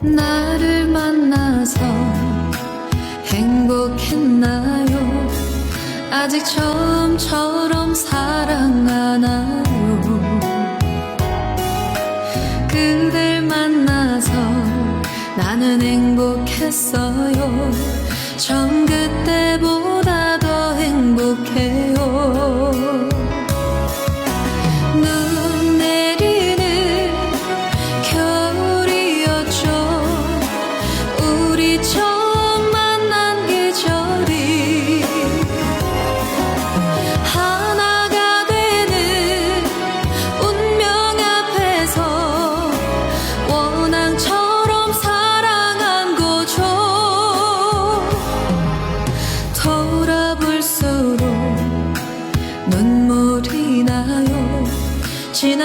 나를 만나서 행복했나요? 아직 처음처럼 사랑하나요? 그댈 만나서 나는 행복했어요. 처음 그때보다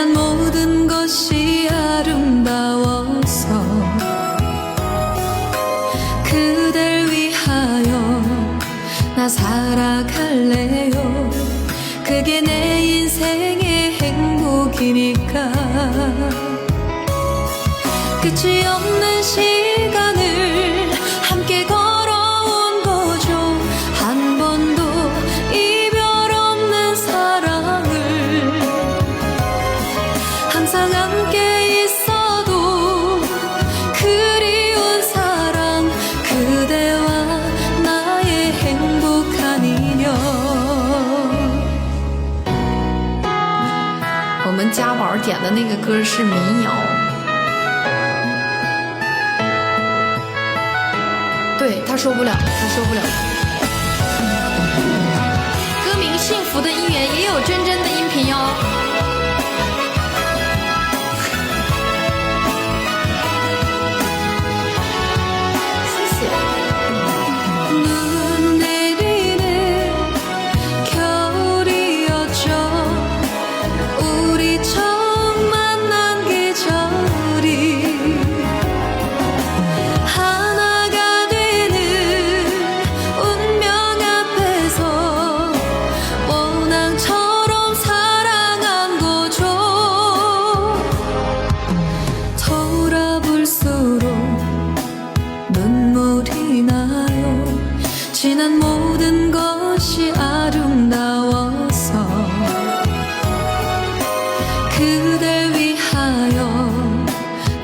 난 모든 것이 아름다워서 그댈 위하여 나 살아갈래요. 그게 내 인생의 행복이니까 끝이 없는 시 我们家宝点的那个歌是民谣，对他说不了，他受不了。歌名《幸福的姻缘》也有真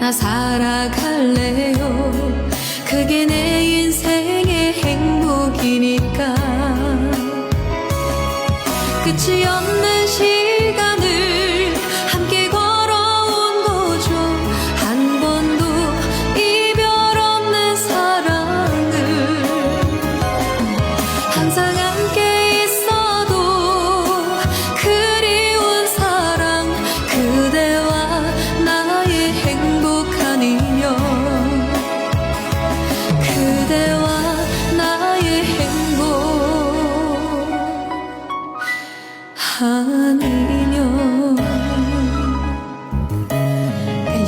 나 살아갈래요? 그게 내 인생의 행복이니까. 끝이 없는 시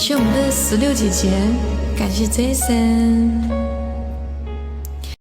谢我们的十六姐姐，感谢 Jason。